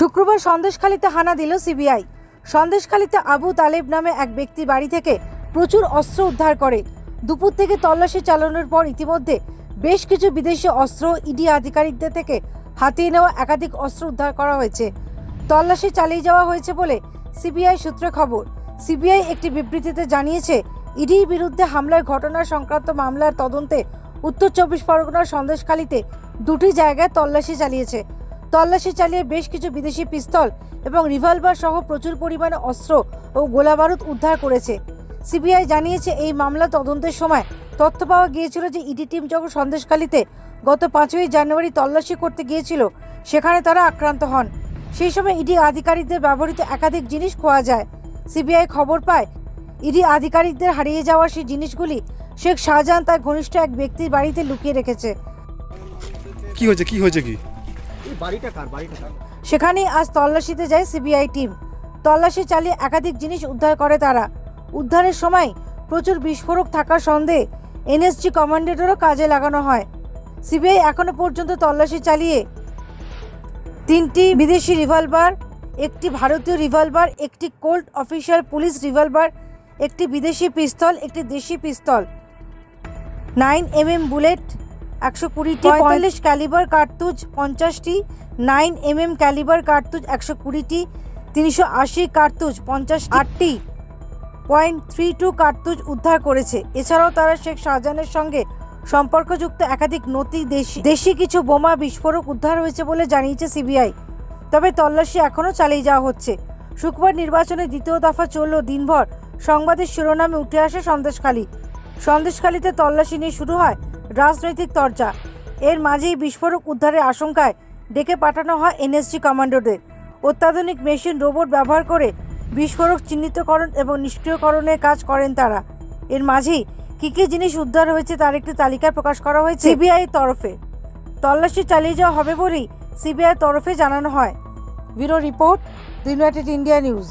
শুক্রবার সন্দেশখালীতে হানা দিল সিবিআই। সন্দেশখালীতে আবু তালেব নামে এক ব্যক্তির বাড়ি থেকে প্রচুর অস্ত্র উদ্ধার করে। দুপুর থেকে তল্লাশি চালানোর পর ইতিমধ্যে বেশ কিছু বিদেশি অস্ত্র ইডি আধিকারিকদের থেকে হাতিয়ে নেওয়া একাধিক অস্ত্র উদ্ধার করা হয়েছে। তল্লাশি চালিয়ে যাওয়া হয়েছে বলে সিবিআই সূত্রে খবর। সিবিআই একটি বিবৃতিতে জানিয়েছে, ইডির বিরুদ্ধে হামলার ঘটনা সংক্রান্ত মামলার তদন্তে উত্তর চব্বিশ পরগনার সন্দেশখালীতে দুটি জায়গায় তল্লাশি চালিয়েছে। তল্লাশি চালিয়ে বেশ কিছু বিদেশি পিস্তল এবং রিভলভার সহ প্রচুর পরিমাণে অস্ত্র ও গোলাবারুদ উদ্ধার করেছে। সিবিআই জানিয়েছে, এই মামলা তদন্তের সময় তথ্য পাওয়া গিয়েছিল যে ইডি টিম যখন সন্দেশখালীতে গত পাঁচই জানুয়ারি তল্লাশি করতে গিয়েছিল, সেখানে তারা আক্রান্ত হন। সেই সময় ইডি আধিকারিকদের ব্যবহৃত একাধিক জিনিস খোয়া যায়। সিবিআই খবর পায়, ইডি আধিকারিকদের হারিয়ে যাওয়া সেই জিনিসগুলি শেখ শাহজাহান তার ঘনিষ্ঠ এক ব্যক্তির বাড়িতে লুকিয়ে রেখেছে। কি হয়েছে? কি হয়েছে কি? সেখানেই আজ তল্লাশিতে যায় সিবিআই টিম। তল্লাশি চালিয়ে একাধিক জিনিস উদ্ধার করে তারা। উদ্ধারের সময় প্রচুর বিস্ফোরক থাকার সন্দেহে এনএসজি কমান্ডেটরও কাজে লাগানো হয়। সিবিআই এখনও পর্যন্ত তল্লাশি চালিয়ে তিনটি বিদেশি রিভলভার, একটি ভারতীয় রিভলভার, একটি কোল্ড অফিসিয়াল পুলিশ রিভলভার, একটি বিদেশি পিস্তল, একটি দেশি পিস্তল। নাইন এম এম বুলেট একশো কুড়িটি পঁয়তাল্লিশ ক্যালিবার কার্তুজ পঞ্চাশটি নাইন এম এম ক্যালিবার কার্তুজ একশো কুড়িটি তিনশো আশি কার্তুজ পঞ্চাশ আটটি পয়েন্ট থ্রি টু কার্তুজ উদ্ধার করেছে। এছাড়াও তারা শেখ শাহজাহানের সঙ্গে সম্পর্কযুক্ত একাধিক নথি দেশি দেশি কিছু বোমা বিস্ফোরক উদ্ধার হয়েছে বলে জানিয়েছে সিবিআই। তবে তল্লাশি এখনও চালিয়ে যাওয়া হচ্ছে। শুক্রবার নির্বাচনের দ্বিতীয় দফা চলল। দিনভর সংবাদের শিরোনামে উঠে আসে সন্দেশখালী। সন্দেশখালীতে তল্লাশি নিয়ে শুরু হয় রাজনৈতিক চর্চা এর মাঝেই বিস্ফোরক উদ্ধারের আশঙ্কায় ডেকে পাঠানো হয় এনএসজি কমান্ডোদের। অত্যাধুনিক মেশিন, রোবট ব্যবহার করে বিস্ফোরক চিহ্নিতকরণ এবং নিষ্ক্রিয়করণের কাজ করেন তারা। এর মাঝেই কী কী জিনিস উদ্ধার হয়েছে তার একটি তালিকা প্রকাশ করা হয়েছে সিবিআই তরফে। তল্লাশি চালিয়ে যাওয়া হবে বলেই সিবিআই তরফে জানানো হয়। Bureau report United India News.